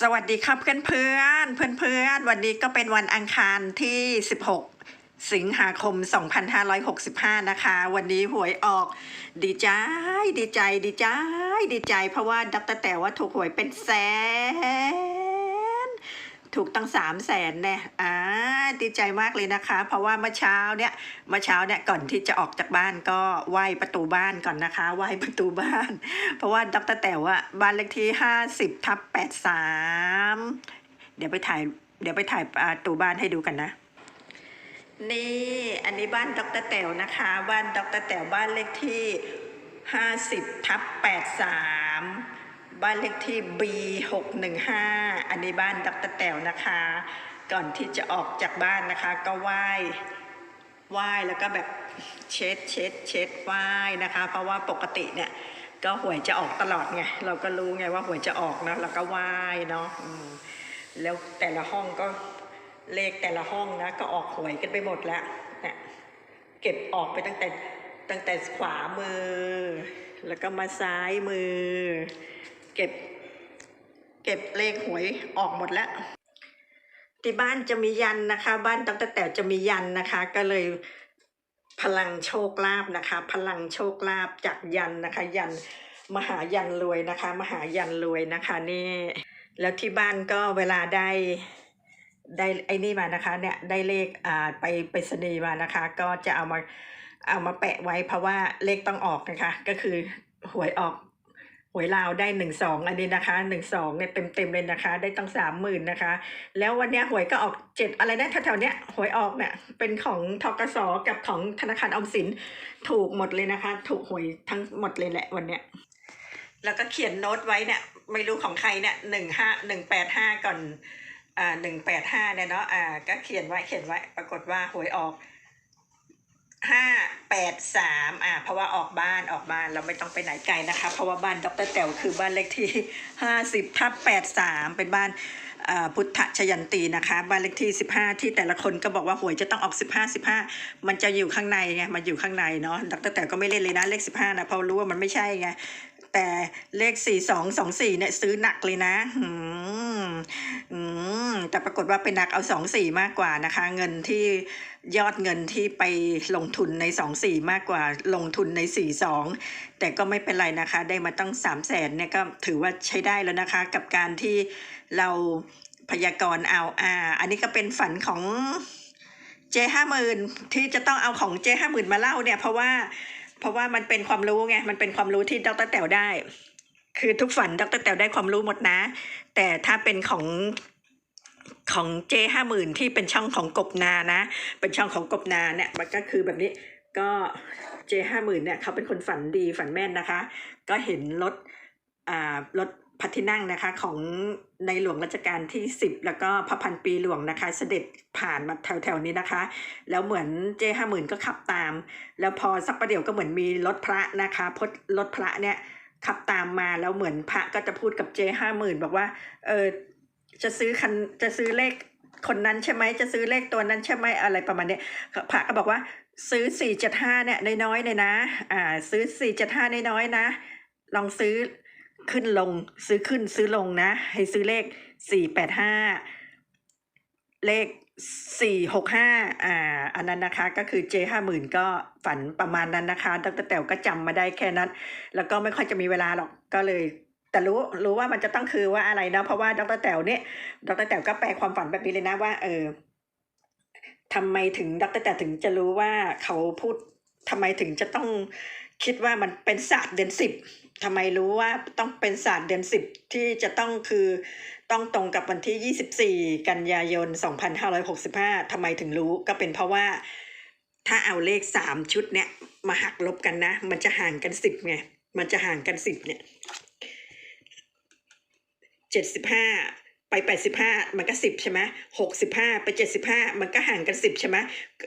สวัสดีครับเพื่อนเพื่อนเพื่อนเพื่อนวันนี้ก็เป็นวันอังคารที่ 16 สิงหาคม 2565 นะคะ วันนี้หวยออก ดีใจ ดีใจ ดีใจ ดีใจ เพราะว่าดรแต่ว่าถูกหวยเป็นแสน ถูกตั้งสามแสนเนี่ยอ่าดีใจมากเลยนะคะ เพราะว่าเมื่อเช้าเนี่ยเมื่อเช้าเนี่ยก่อนที่จะออกจากบ้านก็ไหว้ประตูบ้านก่อนนะคะ ไหว้ประตูบ้าน เพราะว่าดรแต่ว่าบ้านเลขที่ห้าสิบทับแปดสามเดี๋ยวไปถ่ายเดี๋ยวไปถ่ายประตูบ้านให้ดูกันนะนี่ อันนี้บ้านดรแต๋วนะคะ บ้านดรแต๋วบ้านเลขที่ห้าสิบทับแปดสาม บ้านเลขที่ B หกหนึ่งห้าอันนี้บ้านดรแต๋วนะคะ ก่อนที่จะออกจากบ้านนะคะ ก็ไหว้ไหว้แล้วก็แบบเช็ดเช็ดเช็ดไหว้นะคะ เพราะว่าปกติเนี่ย ก็หวยจะออกตลอดไงเราก็รู้ไงว่าหวยจะออกนะเราก็ไหว้เนาะแล้วแต่ละห้องก็เลขแต่ละห้องนะก็ออกหวยกันไปหมดแล้วเนี่ยเก็บออกไปตั้งแต่ตั้งแต่ขวามือ แล้วก็มาซ้ายมือ เก็บ เก็บเลขหวยออกหมดแล้วที่บ้านจะมียันนะคะ บ้านดรแต๋วจะมียันนะคะ ก็เลยพลังโชคลาภนะคะ พลังโชคลาภจากยันนะคะ ยันมหายันรวยนะคะ มหายันรวยนะคะนี่แล้วที่บ้านก็เวลาได้ได้ไอ้นี่มานะคะเนี่ยได้เลขอ่าไปไปสนีมานะคะ ก็จะเอามาเอามาแปะไว้เพราะว่าเลขต้องออกนะคะ ก็คือหวยออก หวยลาวได้หนึ่งสองอันนี้นะคะหนึ่งสองเนี่ยเต็มเต็มเลยนะคะ ได้ตั้งสามหมื่นนะคะ แล้ววันเนี้ยหวยก็ออกเจ็ดอะไรนะแถวๆเนี้ยหวยออกเนี่ยเป็นของทกสกับของธนาคารออมสินถูกหมดเลยนะคะ ถูกหวยทั้งหมดเลยแหละวันเนี้ยแล้วก็เขียนโน้ตไว้เนี่ยไม่รู้ของใครเนี่ยหนึ่งห้าหนึ่งแปดห้าก่อนอ่าหนึ่งแปดห้าเนี่ยเนาะอ่าก็เขียนไว้เขียนไว้ปรากฏว่าหวยออก ห้าแปดสามอะเพราะว่าออกบ้านออกบ้านเราไม่ต้องไปไหนไกลนะคะ เพราะว่าบ้านดรแต๋วคือบ้านเลขที่ห้าสิบทับแปดสามเป็นบ้านอ่าพุทธชยันตีนะคะบ้านเลขที่ 15 ที่แต่ละคนก็บอกว่าหวยจะต้องออก 15 15 มันจะอยู่ข้างในไงมันอยู่ข้างในเนาะดรแต่ก็ไม่เล่นเลยนะเลข 15นะเพราะรู้ว่ามันไม่ใช่ไง แต่เลข4 2 2 4เนี่ยซื้อหนักเลยนะอืมอืมแต่ปรากฏว่าเป็นหนักเอา2 4มากกว่านะคะ เงินที่ยอดเงินที่ไปลงทุนใน2 4มากกว่าลงทุนใน4 2แต่ก็ไม่เป็นไรนะคะ ได้มาตั้ง3 0 0แสนเนี่ยก็ถือว่าใช้ได้แล้วนะคะ กับการที่เราพยากรณ์เอาอ่า อันนี้ก็เป็นฝันของเจห้าหมื่นที่จะต้องเอาของเจห้าหมื่นมาเล่าเนี่ยเพราะว่า เพราะว่ามันเป็นความรู้ไง มันเป็นความรู้ที่ดรแต๋วได้ คือทุกฝันดรแต๋วได้ความรู้หมดนะ แต่ถ้าเป็นของของเจห้าหมื่นที่เป็นช่องของกบนานะ เป็นช่องของกบนาเนี่ยมันก็คือแบบนี้ก็เจห้าหมื่นเนี่ยเขาเป็นคนฝันดีฝันแม่นนะคะ ก็เห็นรถอ่ารถ พัทินั่งนะคะของในหลวงรัชกาลที่ 10 แล้วก็พระพันปีหลวงนะคะ เสด็จผ่านมาแถวๆนี้นะคะ แล้วเหมือนเจห้าหมื่นก็ขับตาม แล้วพอสักประเดี๋ยวก็เหมือนมีรถพระนะคะพดรถพระเนี่ยขับตามมาแล้วเหมือนพระก็จะพูดกับเจห้าหมื่นบอกว่าเออจะซื้อคันจะซื้อเลขคนนั้นใช่ไหมจะซื้อเลขตัวนั้นใช่ไหมอะไรประมาณเนี้ยพระก็บอกว่าซื้อสี่เจ็ดห้าเนี่ยน้อยๆเลยนะอ่าซื้อสี่เจ็ดห้าน้อยๆนะ ลองซื้อ ขึ้นลงซื้อขึ้นซื้อลงนะ ให้ซื้อเลขสี่แปดห้าเลขสี่หกห้าอ่า อันนั้นนะคะก็คือเจห้าหมื่นก็ฝันประมาณนั้นนะคะ ดรแต๋วก็จำมาได้แค่นั้น แล้วก็ไม่ค่อยจะมีเวลาหรอกก็เลยแต่รู้รู้ว่ามันจะต้องคือว่าอะไรนะเพราะว่าดรแต๋วเนี่ยดรแต๋วก็แปลความฝันแบบนี้เลยนะว่า เออทำไมถึงดรแต๋วถึงจะรู้ว่าเขาพูดทำไมถึงจะต้อง คิดว่ามันเป็นศาสตร์เดือนสิบทำไมรู้ว่าต้องเป็นศาสตร์เดือนสิบที่จะต้องคือต้องตรงกับวันที่ 24 กันยายน 2565 ทำไมถึงรู้ก็เป็นเพราะว่า ถ้าเอาเลข 3 ชุดเนี่ย มาหักลบกันนะ มันจะห่างกัน 10ไงมันจะห่างกัน 10เนี่ย 75 ไป85มันก็10ใช่ไหม65ไป75มันก็ห่างกัน10ใช่ไหม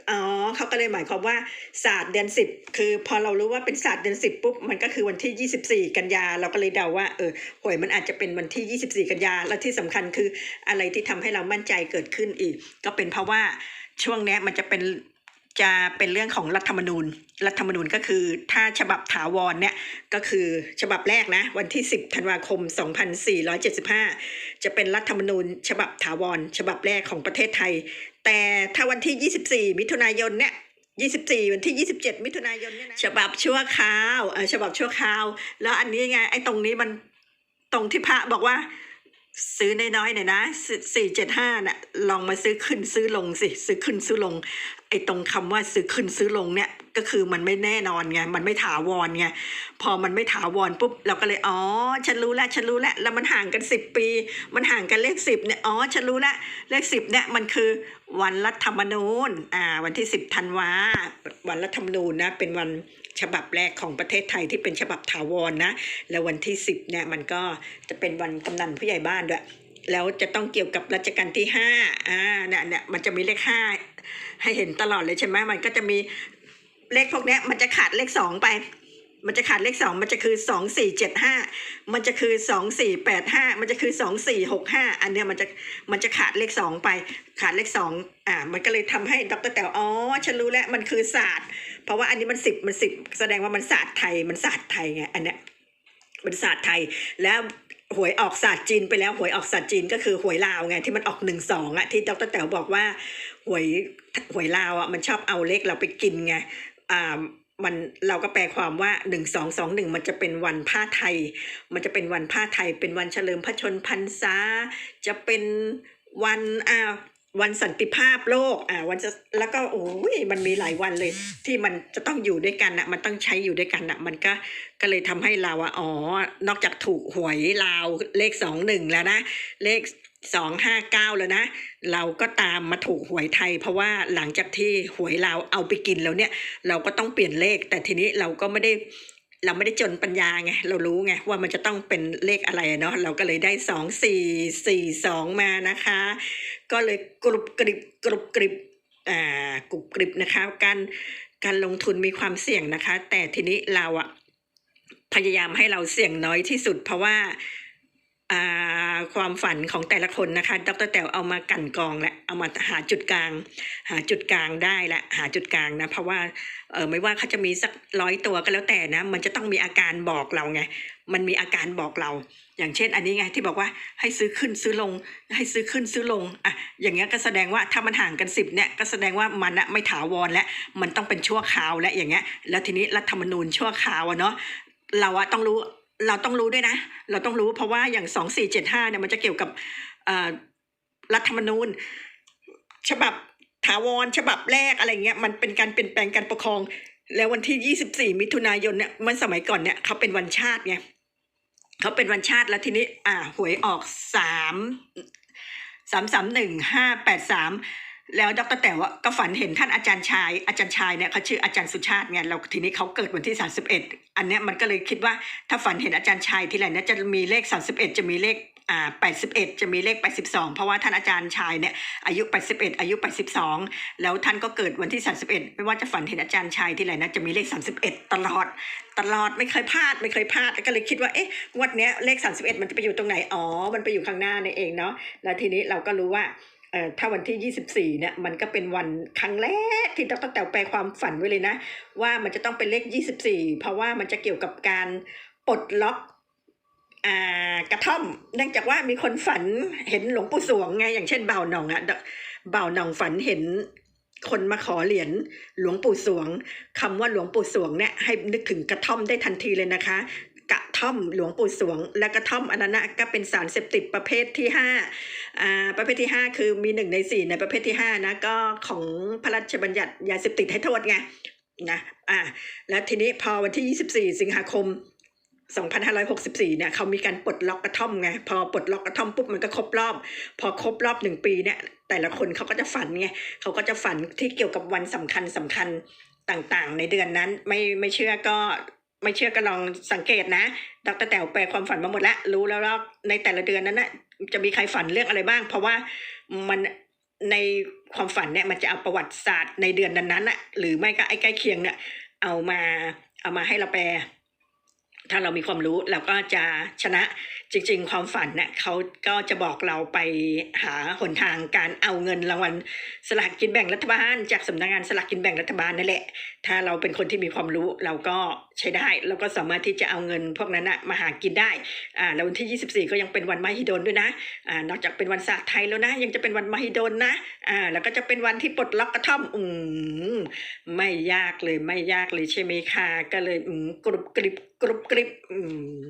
อ๋อเขาก็เลยหมายความว่าศาสตร์เดือน10คือพอเรารู้ว่าเป็นศาสตร์เดือน10ปุ๊บมันก็คือวันที่24กันยาเราก็เลยเดาว่าเออหวยมันอาจจะเป็นวันที่24กันยาและที่สำคัญคืออะไรที่ทำให้เรามั่นใจเกิดขึ้นอีก ก็เป็นเพราะว่าช่วงนี้มันจะเป็น จะเป็นเรื่องของรัฐธรรมนูญ รัฐธรรมนูญก็คือถ้าฉบับถาวรเนี่ยก็คือฉบับแรกนะวันที่ 10 ธันวาคม 2475 จะเป็นรัฐธรรมนูญ ฉบับถาวร ฉบับแรกของประเทศไทย แต่ถ้าวันที่ 24 มิถุนายนเนี่ย24 วันที่ 27 มิถุนายนเนี่ยนะฉบับชั่วคราวเออฉบับชั่วคราว แล้วอันนี้ไงไอ้ตรงนี้มันตรงที่พระบอกว่าซื้อน้อยๆหน่อยนะสี่เจ็ดห้าน่ะลองมาซื้อขึ้นซื้อลงสิ ซื้อขึ้นซื้อลง ไอ้ตรงคำว่าซื้อขึ้นซื้อลงเนี่ยก็คือมันไม่แน่นอนไงมันไม่ถาวรไงพอมันไม่ถาวรปุ๊บเราก็เลยอ๋อฉันรู้แล้วฉันรู้แล้วแล้วมันห่างกันสิบปี มันห่างกันเลขสิบเนี่ยอ๋อฉันรู้แล้วเลขสิบเนี่ยมันคือวันรัฐธรรมนูญอ่าวันที่สิบธันวาวันรัฐธรรมนูญนะเป็นวันฉบับแรกของประเทศไทยที่เป็นฉบับถาวรนะแล้ววันที่สิบเนี่ยมันก็จะเป็นวันกำนันผู้ใหญ่บ้านด้วยแล้วจะต้องเกี่ยวกับรัชกาลที่ห้าอ่าเนี่ยเนี่ยมันจะมีเลขห้า ให้เห็นตลอดเลยใช่ไหมมันก็จะมีเลขพวกนี้มันจะขาดเลขสองไป มันจะขาดเลขสองมันจะคือสองสี่เจ็ดห้ามันจะคือสองสี่แปดห้ามันจะคือสองสี่หกห้าอันเนี้ยมันจะมันจะขาดเลขสองไป ขาดเลขสองอ่ามันก็เลยทำให้ดรแต๋วอ๋อฉันรู้แล้วมันคือศาสตร์ เพราะว่าอันนี้มันสิบมันสิบแสดงว่ามันศาสตร์ไทยมันศาสตร์ไทยไงอันเนี้ยเป็นศาสตร์ไทยแล้วหวยออกศาสตร์จีนไปแล้วหวยออกศาสตร์จีนก็คือหวยลาวไงที่มันออกหนึ่งสองอะที่ดรแต๋วบอกว่า หวยหวยลาวอะมันชอบเอาเลขเราไปกินไงอ่ามันเราก็แปลความว่าหนึ่งสองสองหนึ่งมันจะเป็นวันผ้าไทย มันจะเป็นวันผ้าไทย เป็นวันเฉลิมพระชนพรรษา จะเป็นวันอ่าวันสันติภาพโลกอ่าวันจะแล้วก็โอ้ยมันมีหลายวันเลย ที่มันจะต้องอยู่ด้วยกันอะมันต้องใช้อยู่ด้วยกันอะมันก็ก็เลยทำให้เราอะอ๋อ นอกจากถูกหวยลาวเลขสองหนึ่งแล้วนะ เลข สองห้าเก้าแล้วนะ เราก็ตามมาถูกหวยไทย เพราะว่าหลังจากที่หวยลาเอาไปกินแล้วเนี่ย เราก็ต้องเปลี่ยนเลข แต่ทีนี้เราก็ไม่ได้เราไม่ได้จนปัญญาไง เรารู้ไงว่ามันจะต้องเป็นเลขอะไรเนาะ เราก็เลยได้สองสี่สี่สองมานะคะ ก็เลยกรุบกริบกรุบกริบอ่ากรุบกริบนะคะการการลงทุนมีความเสี่ยงนะคะ แต่ทีนี้เราอะพยายามให้เราเสี่ยงน้อยที่สุดเพราะว่า ความฝันของแต่ละคนนะคะ ดรแต๋วเอามากันกองและเอามาหาจุดกลาง หาจุดกลางได้และหาจุดกลางนะเพราะว่าเออไม่ว่าเขาจะมีสักร้อยตัวก็แล้วแต่นะ มันจะต้องมีอาการบอกเราไงมันมีอาการบอกเรา อย่างเช่น อันนี้ไงที่บอกว่าให้ซื้อขึ้นซื้อลง ให้ซื้อขึ้นซื้อลงอะอย่างเงี้ยก็แสดงว่าถ้ามันห่างกันสิบเนี่ยก็แสดงว่ามันอะไม่ถาวรและมันต้องเป็นชั่วคราวและอย่างเงี้ยแล้วทีนี้รัฐธรรมนูญชั่วคราวอะเนาะเราอะต้องรู้ เราต้องรู้ด้วยนะ เราต้องรู้เพราะว่าอย่างสองสี่เจ็ดห้าเนี่ยมันจะเกี่ยวกับรัฐธรรมนูญ ฉบับถาวรฉบับแรกอะไรเงี้ยมันเป็นการเปลี่ยนแปลงการปกครอง แล้ววันที่ยี่สิบสี่มิถุนายนเนี่ยมันสมัยก่อนเนี่ยเขาเป็นวันชาติไงเขาเป็นวันชาติแล้วทีนี้ อ่าหวยออกสามสามสามหนึ่งห้าแปดสาม แล้วดรแต๋วก็ฝันเห็นท่านอาจารย์ชาย อาจารย์ชายเนี่ยเขาชื่ออาจารย์สุชาติไงเราทีนี้เขาเกิดวันที่สามสิบเอ็ดอันเนี้ยมันก็เลยคิดว่าถ้าฝันเห็นอาจารย์ชายทีไรเนี่ยจะมีเลขสามสิบเอ็ดจะมีเลขอ่าแปดสิบเอ็ดจะมีเลขแปดสิบสองเพราะว่าท่านอาจารย์ชายเนี่ยอายุแปดสิบเอ็ดอายุแปดสิบสองแล้วท่านก็เกิดวันที่สามสิบเอ็ดไม่ว่าจะฝันเห็นอาจารย์ชายที่ไรนนะจะมีเลขสามสิบเอ็ดตลอด ตลอดไม่เคยพลาดไม่เคยพลาดแล้วก็เลยคิดว่าเอ๊ะงวดเนี้ยเลขสามสิบเอ็ดมันจะไปอยู่ตรงไหนอ๋อมันไปอยู่ข้างหน้านี่เองเนาะแล้วทีนี้เราก็รู้ว่า ถ้าวันที่ 24 เนี่ย มันก็เป็นวันครั้งแรกที่ดรแต๋วแปลความฝันไว้เลยนะ ว่ามันจะต้องเป็นเลข 24 เพราะว่ามันจะเกี่ยวกับการปลดล็อกอกระท่อม เนื่องจากว่ามีคนฝันเห็นหลวงปู่สวงไง อย่างเช่นเบ่าหน่องอะเบ่าหน่องฝันเห็นคนมาขอเหรียญหลวงปู่สวงคำว่าหลวงปู่สวงเนี่ยให้นึกถึงกระท่อมได้ทันทีเลยนะคะ กระท่อมหลวงปู่สวง และกระท่อมอันนั้นนะก็เป็นสารเสพติดประเภทที่ห้าอ่าประเภทที่ 5 คือมีหนึ่งในสี่ในประเภทที่5นะก็ของพระราชบัญญัติยาเสพติดให้โทษไงนะอ่าแล้วทีนี้พอวันที่ 24 สิงหาคม2564 เนี่ยเขามีการปลดล็อกกระท่อมไงพอปลดล็อกกระท่อมปุ๊บมันก็ครบรอบ พอครบรอบหนึ่งปีเนี่ยแต่ละคนเขาก็จะฝันไงเขาก็จะฝันที่เกี่ยวกับวันสำคัญสำคัญต่างๆ ในเดือนนั้นไม่ไม่เชื่อก็ ไม่เชื่อก็ลองสังเกตนะ ดรแต๋วแปลความฝันมาหมดแล้ว รู้แล้วว่าในแต่ละเดือนนั้นนะจะมีใครฝันเรื่องอะไรบ้าง เพราะว่ามันในความฝันเนี่ยมันจะเอาประวัติศาสตร์ในเดือนนั้นๆน่ะหรือไม่ก็ไอ้ใกล้เคียงเนี่ยเอามาเอามาให้เราแปล ถ้าเรามีความรู้เราก็จะชนะจริง ๆ ความฝันเน่ะเขาก็จะบอกเราไปหาหนทางการเอาเงินรางวัลสลากกินแบ่งรัฐบาล จากสำนักงานสลากกินแบ่งรัฐบาลนั่นแหละ ถ้าเราเป็นคนที่มีความรู้เราก็ใช้ได้เราก็สามารถที่จะเอาเงินพวกนั้นนะมาหากินได้อ่าแล้ววันที่ 24 ก็ยังเป็นวันมหิดลด้วยนะอ่านอกจากเป็นวันศาสตร์ไทยแล้วนะ ยังจะเป็นวันมหิดลนะอ่าแล้วก็จะเป็นวันที่ปลดล็อกกระท่อมอืมไม่ยากเลยไม่ยากเลยใช่ไหมคะก็เลยอืมกรุบกริบ กรุบกริบอืม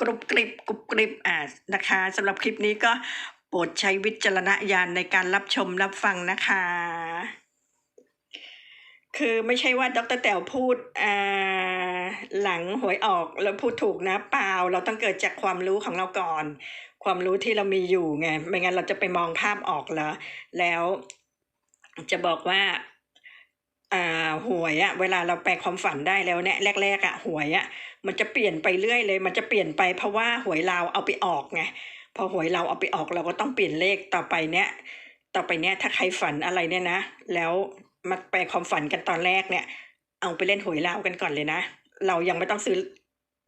กรุบกริบกรุบกริบอ่านะคะสำหรับคลิปนี้ก็โปรดใช้วิจารณญาณในการรับชมรับฟังนะคะ คือไม่ใช่ว่าดรแต๋วพูดอ่าหลังหวยออกแล้วพูดถูกนะเปล่า เราต้องเกิดจากความรู้ของเราก่อน ความรู้ที่เรามีอยู่ไง ไม่งั้นเราจะไปมองภาพออกเหรอแล้วจะบอกว่า หวยอะเวลาเราแปลความฝันได้แล้วเนี่ยแรก ๆอะหวยอะมันจะเปลี่ยนไปเรื่อยเลย มันจะเปลี่ยนไปเพราะว่าหวยเราเอาไปออกไงพอหวยเราเอาไปออกเราก็ต้องเปลี่ยนเลขต่อไปเนี่ย ต่อไปเนี่ยถ้าใครฝันอะไรเนี่ยนะ แล้วมาแปลความฝันกันตอนแรกเนี่ย เอาไปเล่นหวยลากันก่อนเลยนะ เรายังไม่ต้องซื้อ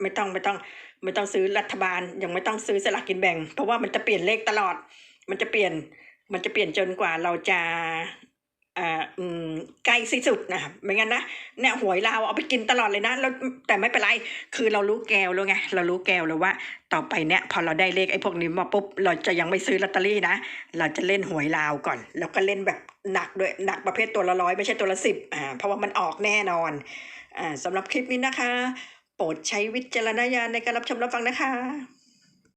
ไม่ต้องไม่ต้องไม่ต้องซื้อรัฐบาล ยังไม่ต้องซื้อสลากกินแบ่ง เพราะว่ามันจะเปลี่ยนเลขตลอด มันจะเปลี่ยนมันจะเปลี่ยนจนกว่าเราจะ อ่าอืมใกล้สิสุดนะครับไม่งั้นนะเนี่ยหวยเราวเอาไปกินตลอดเลยนะแล้วแต่ไม่เป็นไร คือเรารู้แกวแล้วไงเรารู้แกวแล้วว่า ต่อไปเนี่ยพอเราได้เลขไอ้พวกนี้มาปุ๊บเราจะยังไม่ซื้อลอตเตอรี่นะ เราจะเล่นหวยลาวก่อน แล้วก็เล่นแบบหนักด้วยหนักประเภทตัวละร้อยไม่ใช่ตัวละสิบอ่าเพราะว่ามันออกแน่นอนอ่าสำหรับคลิปนี้นะคะ โปรดใช้วิจารณญาณในการรับชมรับฟังนะคะ